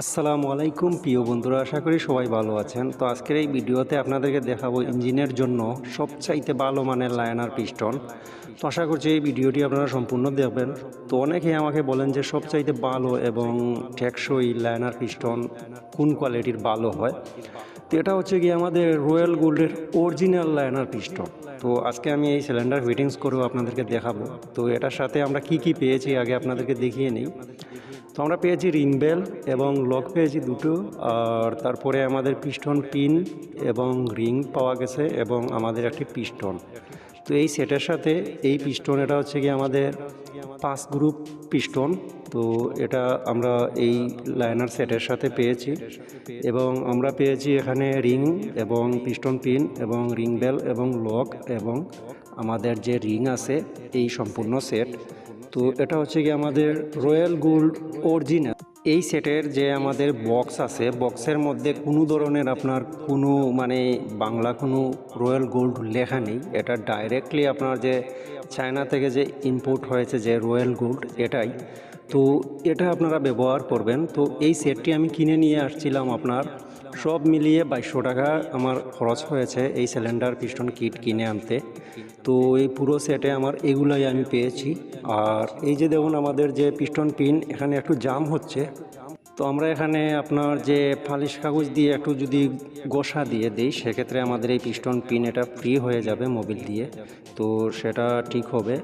আসসালামু আলাইকুম, প্রিয় বন্ধুরা, আশা করি সবাই ভালো আছেন। তো আজকের এই ভিডিওতে আপনাদেরকে দেখাবো ইঞ্জিনের জন্য সবচাইতে ভালো মানের লায়নার পিস্টন। তো আশা করছি এই ভিডিওটি আপনারা সম্পূর্ণ দেখবেন। তো অনেকেই আমাকে বলেন যে সবচাইতে ভালো এবং টেকসই লায়নার পিস্টন কোন কোয়ালিটির ভালো হয়। তো এটা হচ্ছে কি আমাদের রয়্যাল গোল্ডের অরিজিনাল লায়নার পিস্টন। তো আজকে আমি এই সিলিন্ডার ফিটিংস করেও আপনাদেরকে দেখাবো। তো এটার সাথে আমরা কি কি পেয়েছি, আগে আপনাদেরকে দেখিয়ে নিই। তো আমরা পেয়েছি রিং বেল এবং লক পেয়েছি দুটো, আর তারপরে আমাদের পিস্টন পিন এবং রিং পাওয়া গেছে এবং আমাদের একটি পিস্টন। তো এই সেটের সাথে এই পিস্টন, এটা হচ্ছে কি আমাদের পাঁচ গ্রুপ পিস্টন। তো এটা আমরা এই লাইনার সেটের সাথে পেয়েছি এবং আমরা পেয়েছি এখানে রিং এবং পিস্টন পিন এবং রিং বেল এবং লক এবং আমাদের যে রিং আছে, এই সম্পূর্ণ সেট। তো এটা হচ্ছে কি আমাদের রয়্যাল গোল্ড অরিজিনাল এই সেটের যে আমাদের বক্স আছে বক্সের মধ্যে কোনো ধরনের আপনার কোনো মানে বাংলা কোনো রয়্যাল গোল্ড লেখা নেই। এটা ডাইরেক্টলি আপনার যে চায়না থেকে যে ইম্পোর্ট হয়েছে যে রয়্যাল গোল্ড এটাই, তো এটা আপনারা ব্যবহার করবেন। তো এই সেটটি আমি কিনে নিয়ে আসছিলাম আপনার। সব মিলিয়ে বাইশশো টাকা আমার খরচ হয়েছে এই সিলিন্ডার পিস্টন কিট কিনে আনতে। তো এই পুরো সেটে আমার এগুলাই আমি পেয়েছি। আর এই যে দেখুন আমাদের যে পিস্টন পিন এখানে একটু জাম হচ্ছে। তো আমরা এখানে আপনার যে ফালিশ কাগজ দিয়ে একটু যদি গোসা দিয়ে দিই, সেক্ষেত্রে আমাদের এই পিস্টন পিন এটা ফ্রি হয়ে যাবে মোবিল দিয়ে। তো সেটা ঠিক হবে।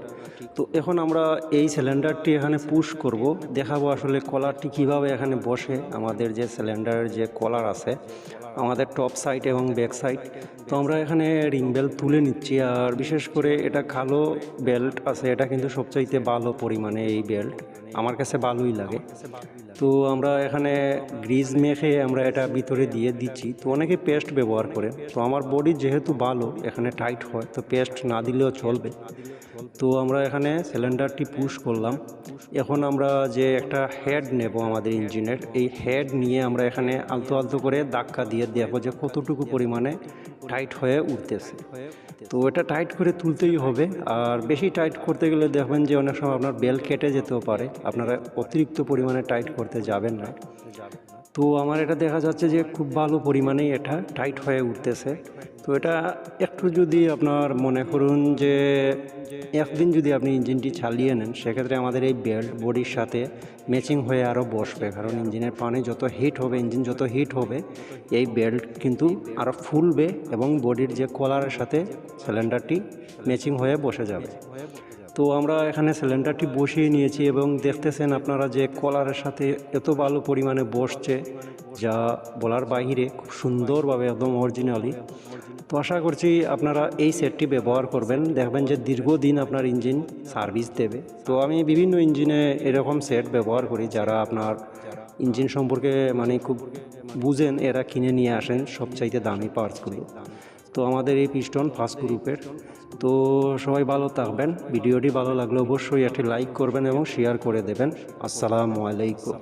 তো এখন আমরা এই সিলিন্ডারটি এখানে পুশ করব। দেখাবো আসলে কলারটি কীভাবে এখানে বসে। আমাদের যে সিলিন্ডারের যে কলার আছে, আমাদের টপ সাইড এবং ব্যাক সাইড তো আমরা এখানে রিং বেল্ট তুলে নিচ্ছি। আর বিশেষ করে এটা কালো বেল্ট আছে। এটা কিন্তু সবচাইতে ভালো পরিমাণে এই বেল্ট আমার কাছে ভালোই লাগে। তো আমরা এখানে গ্রিজ মেখে আমরা এটা ভিতরে দিয়ে দিচ্ছি। তো অনেকে পেস্ট ব্যবহার করে। তো আমার বডি যেহেতু ভালো এখানে টাইট হয় তো পেস্ট না দিলেও চলবে। তো আমরা এখানে সিলিন্ডারটি পুশ করলাম। এখন আমরা যে একটা হেড নেব আমাদের ইঞ্জিনের এই হেড নিয়ে আমরা এখানে আলতো আলতো করে ধাক্কা দিয়ে দেখব যে কতটুকু পরিমাণে টাইট হয়ে উঠতেছে। তো এটা টাইট করে তুলতেই হবে। আর বেশি টাইট করতে গেলে দেখবেন যে অনেক সময় আপনার বেল কেটে যেতেও পারে। আপনারা অতিরিক্ত পরিমাণে টাইট করতে যাবেন না। তো আমার এটা দেখা যাচ্ছে যে খুব ভালো পরিমাণেই এটা টাইট হয়ে উঠতেছে। তো এটা একটু যদি আপনার মনে করুন যে একদিন যদি আপনি ইঞ্জিনটি চালিয়ে নেন, সেক্ষেত্রে আমাদের এই বেল্ট বডির সাথে ম্যাচিং হয়ে আরও বসবে। কারণ ইঞ্জিনের পানি যত হিট হবে, ইঞ্জিন যত হিট হবে, এই বেল্ট কিন্তু আরও ফুলবে এবং বডির যে কলারের সাথে সিলিন্ডারটি ম্যাচিং হয়ে বসে যাবে। তো আমরা এখানে সিলিন্ডারটি বসিয়ে নিয়েছি এবং দেখতেছেন আপনারা যে কলারের সাথে এত ভালো পরিমাণে বসছে, যা বলার বাহিরে খুব সুন্দরভাবে একদম অরিজিনালি তো আশা করছি আপনারা এই সেটটি ব্যবহার করবেন, দেখবেন যে দীর্ঘদিন আপনার ইঞ্জিন সার্ভিস দেবে। তো আমি বিভিন্ন ইঞ্জিনে এরকম সেট ব্যবহার করি, যারা আপনার ইঞ্জিন সম্পর্কে মানে খুব বুঝেন, এরা কিনে নিয়ে আসেন সবচাইতে দামি পার্টসগুলো তো আমাদের এই পিস্টন ফার্স্ট গ্রুপের। তো সবাই ভালো থাকবেন। ভিডিওটি ভালো লাগলে অবশ্যই একটি লাইক করবেন এবং শেয়ার করে দেবেন। আসসালামু আলাইকুম।